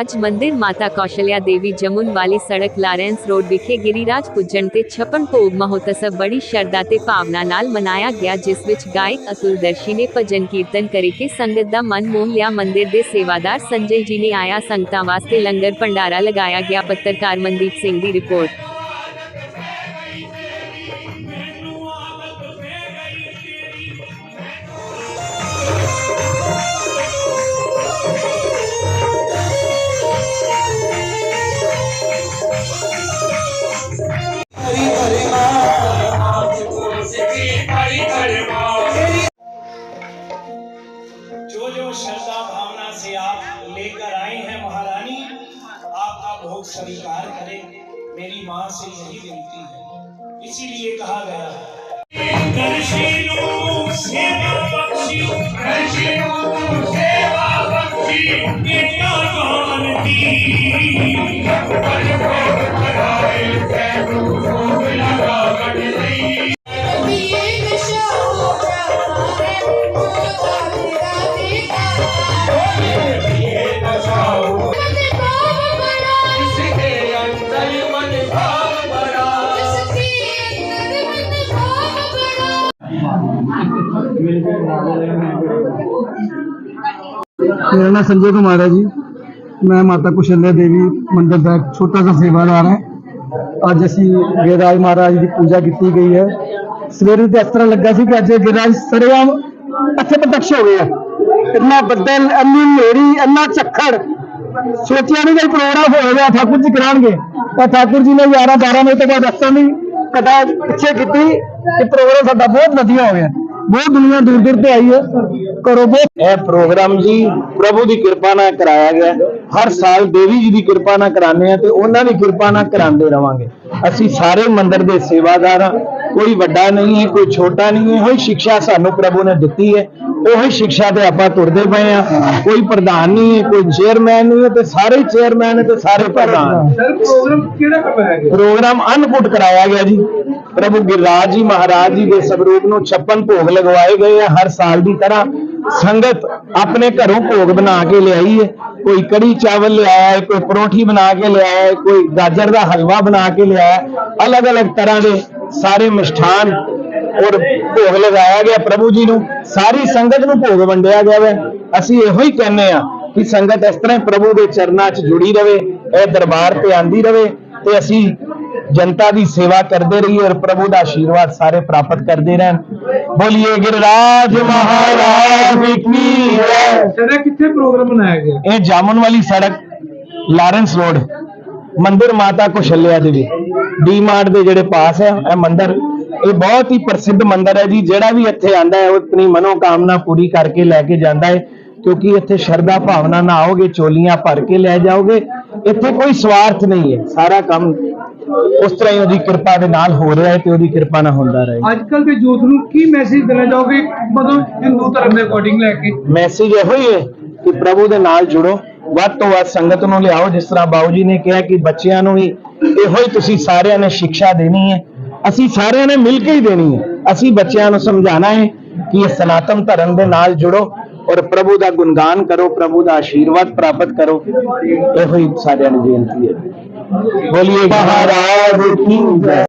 ਅੱਜ ਮੰਦਿਰ ਮਾਤਾ ਕੌਸ਼ਲਿਆ ਦੇਵੀ ਜਮੁਨ ਵਾਲੀ ਸੜਕ ਲਾਰੈਂਸ ਰੋਡ ਵਿਖੇ ਗਿਰੀਰਾਜ ਪੁੱਜਣ ਤੇ ਛਪਨ ਭੋਗ ਮਹੋਤਸਵ ਬੜੀ ਸ਼ਰਧਾ ਤੇ ਭਾਵਨਾ ਨਾਲ ਮਨਾਇਆ ਗਿਆ, ਜਿਸ ਵਿੱਚ ਗਾਇਕ ਅਤੁਲ ਦਰਸ਼ੀ ਨੇ ਭਜਨ ਕੀਰਤਨ ਕਰਕੇ ਸੰਗਤ ਦਾ ਮਨ ਮੋਹ ਲਿਆ। ਮੰਦਿਰ ਦੇ ਸੇਵਾਦਾਰ ਸੰਜੇ ਜੀ ਨੇ ਆਇਆ, ਸੰਗਤਾਂ ਵਾਸਤੇ ਲੰਗਰ ਭੰਡਾਰਾ ਲਗਾਇਆ ਗਿਆ। ਪੱਤਰਕਾਰ ਮਨਦੀਪ ਸਿੰਘ ਦੀ ਰਿਪੋਰਟ। जो जो श्रद्धा भावना से आप लेकर आए हैं महारानी, आपका भोग स्वीकार करें। मेरी माँ से यही विनती है। इसीलिए कहा गया है। ਮੇਰਾ ਨਾਮ ਸੰਜੇ ਕੁਮਾਰ ਹੈ ਜੀ। ਮੈਂ ਮਾਤਾ ਕੁਸ਼ਲਿਆ ਦੇਵੀ ਮੰਦਿਰ ਦਾ ਇੱਕ ਛੋਟਾ ਜਿਹਾ ਸੇਵਾਦਾਰ ਹਾਂ। ਅੱਜ ਅਸੀਂ ਗਿਰਰਾਜ ਮਹਾਰਾਜ ਦੀ ਪੂਜਾ ਕੀਤੀ ਗਈ ਹੈ। ਸਵੇਰੇ ਤੇ ਇਸ ਤਰ੍ਹਾਂ ਲੱਗਾ ਸੀ ਕਿ ਅੱਜ ਗਿਰਰਾਜ ਸਰੇਆਮ ਅੱਛੇ ਪ੍ਰਤੱਖ ਹੋ ਗਏ ਆ। ਇੰਨਾ ਬੱਦਲ, ਇੰਨੀ ਮੇਰੀ ਇੰਨਾ ਝੱਖੜ। ਸੋਚਿਆ ਨਹੀਂ ਕਿ ਪ੍ਰੋਗਰਾਮ ਹੋਏਗਾ ਠਾਕੁਰ ਜੀ ਕਰਾਉਣਗੇ। ਤਾਂ ਠਾਕੁਰ ਜੀ ਨੇ 11 12 ਵਜੇ ਤੋਂ ਬਾਅਦ ਰਸਤਾ ਦੀ ਕਦਾ ਪਿੱਛੇ ਕੀਤੀ ਕਿ ਪ੍ਰੋਗਰਾਮ ਸਾਡਾ ਬਹੁਤ ਵਧੀਆ ਹੋ ਗਿਆ। ਬਹੁਤ ਦੁਨੀਆ ਦੂਰ ਦੂਰ ਤੇ ਆਈ ਹੈ। ਕਰੋ ਬਹੁਤ ਇਹ ਪ੍ਰੋਗਰਾਮ ਜੀ ਪ੍ਰਭੂ ਦੀ ਕਿਰਪਾ ਨਾਲ ਕਰਾਇਆ ਗਿਆ ਹਰ ਸਾਲ ਦੇਵੀ ਜੀ ਦੀ ਕਿਰਪਾ ਨਾਲ ਕਰਾਉਂਦੇ ਆ ਤੇ ਉਹਨਾਂ ਦੀ ਕਿਰਪਾ ਨਾਲ ਕਰਾਉਂਦੇ ਰਵਾਂਗੇ। ਅਸੀਂ ਸਾਰੇ ਮੰਦਿਰ ਦੇ ਸੇਵਾਦਾਰ ਹਾਂ। ਕੋਈ ਵੱਡਾ ਨਹੀਂ ਹੈ ਕੋਈ ਛੋਟਾ ਨਹੀਂ ਹੈ ਉਹੀ ਸਿੱਖਿਆ ਸਾਨੂੰ ਪ੍ਰਭੂ ਨੇ ਦਿੱਤੀ ਹੈ। ਉਹੀ ਸਿੱਖਿਆ ਤੇ ਆਪਾਂ ਤੁਰਦੇ ਪਏ ਆ ਕੋਈ ਪ੍ਰਧਾਨ ਨਹੀਂ ਹੈ ਕੋਈ ਚੇਅਰਮੈਨ ਨਹੀਂ ਹੈ ਤੇ ਸਾਰੇ ਚੇਅਰਮੈਨ ਤੇ ਸਾਰੇ ਪ੍ਰਧਾਨ। ਸਰ ਪ੍ਰੋਗਰਾਮ ਕਿਹੜਾ ਕਰਵਾਇਆ ਗਿਆ ਪ੍ਰੋਗਰਾਮ ਅਨਪੁੱਟ ਕਰਾਇਆ ਗਿਆ ਜੀ। ਪ੍ਰਭੂ ਗਿਰਿਰਾਜ ਜੀ ਮਹਾਰਾਜ ਜੀ ਦੇ ਸਵਰੂਪ ਨੂੰ 56 ਭੋਗ ਲਗਵਾਏ ਗਏ ਆ ਹਰ ਸਾਲ ਦੀ ਤਰ੍ਹਾਂ। ਸੰਗਤ ਆਪਣੇ ਘਰੋਂ ਭੋਗ ਬਣਾ ਕੇ ਲਿਆਈ ਹੈ। ਕੋਈ ਕੜੀ ਚਾਵਲ ਲਿਆਇਆ ਕੋਈ ਪਰੌਂਠੀ ਬਣਾ ਕੇ ਲਿਆਇਆ ਕੋਈ ਗਾਜਰ ਦਾ ਹਲਵਾ ਬਣਾ ਕੇ ਲਿਆਇਆ ਅਲੱਗ-ਅਲੱਗ ਤਰ੍ਹਾਂ ਦੇ ਸਾਰੇ ਮਿਸ਼ਠਾਨ ਔਰ ਭੋਗ ਲਗਾਇਆ ਗਿਆ ਪ੍ਰਭੂ ਜੀ ਨੂੰ। ਸਾਰੀ ਸੰਗਤ ਨੂੰ ਭੋਗ ਵੰਡਿਆ ਗਿਆ ਹੈ। ਅਸੀਂ ਇਹੋ ਹੀ ਕਹਿੰਦੇ ਆ ਕਿ ਸੰਗਤ ਇਸ ਤਰ੍ਹਾਂ ਹੀ ਪ੍ਰਭੂ ਦੇ ਚਰਨਾਂ 'ਚ ਜੁੜੀ ਰਵੇ, ਇਹ ਦਰਬਾਰ ਤੇ ਆਂਦੀ ਰਵੇ ਤੇ ਅਸੀਂ ਜਨਤਾ ਦੀ ਸੇਵਾ ਕਰਦੇ ਰਹੀਏ ਔਰ ਪ੍ਰਭੂ ਦਾ ਆਸ਼ੀਰਵਾਦ ਸਾਰੇ ਪ੍ਰਾਪਤ ਕਰਦੇ ਰਹਿਣ। ਬੋਲੀਏ ਗਿਰਰਾਜ ਮਹਾਰਾਜ ਕੀ ਜੈ ਸਰ ਕਿੱਥੇ ਪ੍ਰੋਗਰਾਮ ਬਣਾਇਆ ਗਿਆ? ਇਹ ਜਾਮਨ ਵਾਲੀ ਸੜਕ ਲਾਰੈਂਸ ਰੋਡ। ਮੰਦਿਰ ਮਾਤਾ ਕੁਸ਼ਲਿਆ ਦੇਵੀ। ਡੀ ਮਾਰਟ ਦੇ ਜਿਹੜੇ ਪਾਸ ਹੈ ਇਹ ਮੰਦਿਰ। ਇਹ ਬਹੁਤ ਹੀ ਪ੍ਰਸਿੱਧ ਮੰਦਿਰ ਹੈ ਜੀ। ਜਿਹੜਾ ਵੀ ਇੱਥੇ ਆਂਦਾ ਹੈ ਉਹ ਆਪਣੀ ਮਨੋਕਾਮਨਾ ਪੂਰੀ ਕਰਕੇ ਲੈ ਕੇ ਜਾਂਦਾ ਹੈ। ਕਿਉਂਕਿ ਇੱਥੇ ਸ਼ਰਧਾ ਭਾਵਨਾ ਨਾਲ ਆਓਗੇ ਚੋਲੀਆਂ ਭਰ ਕੇ ਲੈ ਜਾਓਗੇ। ਇੱਥੇ ਕੋਈ ਸਵਾਰਥ ਨਹੀਂ ਹੈ। ਸਾਰਾ ਕੰਮ ਉਸ ਤਰ੍ਹਾਂ ਹੀ ਉਹਦੀ ਕਿਰਪਾ ਦੇ ਨਾਲ ਹੋ ਰਿਹਾ ਹੈ ਤੇ ਉਹਦੀ ਕਿਰਪਾ ਨਾਲ ਹੁੰਦਾ ਰਹੇ। ਅੱਜ ਕੱਲ ਦੇ ਯੂਥ ਨੂੰ ਕੀ ਮੈਸੇਜ ਦੇਣਾ ਚਾਹੋਗੇ? ਮਤਲਬ ਹਿੰਦੂ ਧਰਮ ਦੇ ਅਕੋਰਡਿੰਗ ਲੈ ਕੇ। ਮੈਸੇਜ ਇਹੋ ਹੀ ਹੈ ਕਿ ਪ੍ਰਭੂ ਦੇ ਨਾਲ ਜੁੜੋ। ਵੱਧ ਤੋਂ ਵੱਧ ਸੰਗਤ ਨੂੰ ਲਿਆਓ। ਜਿਸ ਤਰ੍ਹਾਂ ਬਾਊ ਜੀ ਨੇ ਕਿਹਾ ਕਿ ਬੱਚਿਆਂ ਨੂੰ ਵੀ ਇਹੋ ਹੀ ਤੁਸੀਂ ਸਾਰਿਆਂ ਨੇ ਸਿੱਖਿਆ ਦੇਣੀ ਹੈ। ਅਸੀਂ ਸਾਰਿਆਂ ਨੇ ਮਿਲ ਕੇ ਹੀ ਦੇਣੀ ਹੈ। ਅਸੀਂ ਬੱਚਿਆਂ ਨੂੰ ਸਮਝਾਣਾ ਹੈ ਕਿ ਇਹ ਸਨਾਤਨ ਧਰਮ ਦੇ ਨਾਲ ਜੁੜੋ ਔਰ ਪ੍ਰਭੂ ਦਾ ਗੁਣਗਾਨ ਕਰੋ ਪ੍ਰਭੂ ਦਾ ਆਸ਼ੀਰਵਾਦ ਪ੍ਰਾਪਤ ਕਰੋ। ਇਹੋ ਹੀ ਸਾਰਿਆਂ ਨੂੰ ਬੇਨਤੀ ਹੈ। ਬੋਲੀਏ ਮਹਾਰਾਜ ਕੀ ਜੈ